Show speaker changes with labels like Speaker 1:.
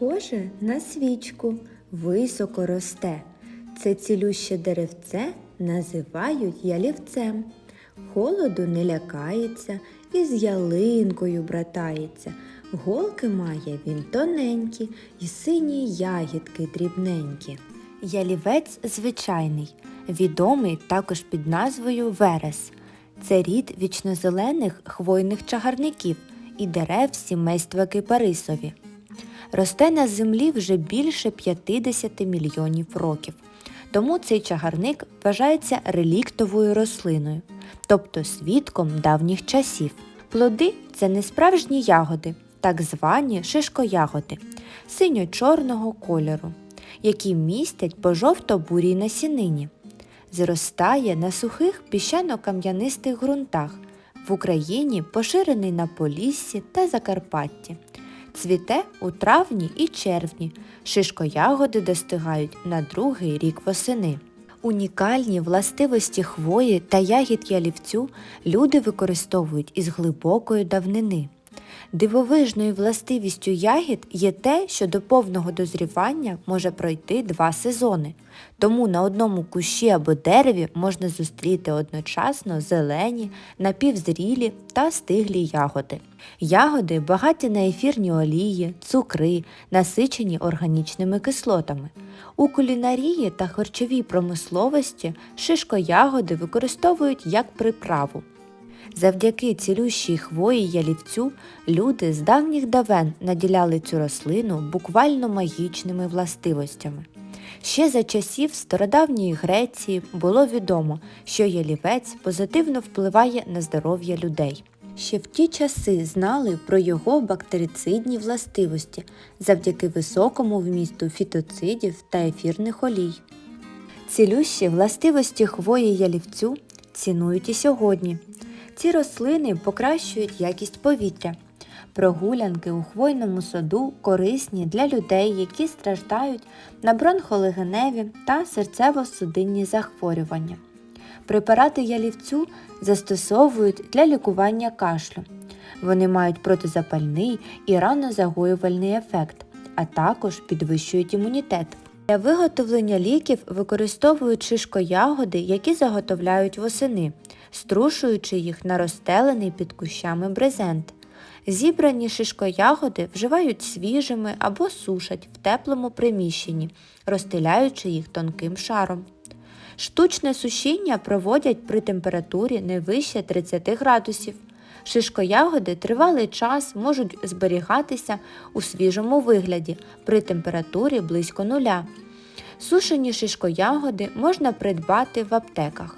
Speaker 1: Схоже на свічку, високо росте. Це цілюще деревце називають ялівцем. Холоду не лякається і з ялинкою братається. Голки має він тоненькі і сині ягідки дрібненькі. Ялівець звичайний, відомий також під назвою верес. Це рід вічнозелених хвойних чагарників і дерев сімейства кипарисові. Росте на землі вже більше 50 мільйонів років. Тому цей чагарник вважається реліктовою рослиною, тобто свідком давніх часів. Плоди це не справжні ягоди, так звані шишкоягоди синьо-чорного кольору, які містять по жовто-бурій насінині. Зростає на сухих піщано-кам'янистих ґрунтах. В Україні поширений на Поліссі та Закарпатті. Цвіте у травні і червні. Шишкоягоди достигають на другий рік восени. Унікальні властивості хвої та ягід ялівцю люди використовують із глибокої давнини. Дивовижною властивістю ягід є те, що до повного дозрівання може пройти два сезони, тому на одному кущі або дереві можна зустріти одночасно зелені, напівзрілі та стиглі ягоди. Ягоди багаті на ефірні олії, цукри, насичені органічними кислотами. У кулінарії та харчовій промисловості шишкоягоди використовують як приправу. Завдяки цілющій хвої ялівцю люди з давніх давен наділяли цю рослину буквально магічними властивостями. Ще за часів стародавньої Греції було відомо, що ялівець позитивно впливає на здоров'я людей. Ще в ті часи знали про його бактерицидні властивості завдяки високому вмісту фітоцидів та ефірних олій. Цілющі властивості хвої ялівцю цінують і сьогодні. Ці рослини покращують якість повітря. Прогулянки у хвойному саду корисні для людей, які страждають на бронхолегеневі та серцево-судинні захворювання. Препарати ялівцю застосовують для лікування кашлю. Вони мають протизапальний і ранозагоювальний ефект, а також підвищують імунітет. Для виготовлення ліків використовують шишкоягоди, які заготовляють восени, струшуючи їх на розстелений під кущами брезент. Зібрані шишкоягоди вживають свіжими або сушать в теплому приміщенні, розстеляючи їх тонким шаром. Штучне сушіння проводять при температурі не вище 30 градусів. Шишкоягоди тривалий час можуть зберігатися у свіжому вигляді при температурі близько нуля. Сушені шишкоягоди можна придбати в аптеках.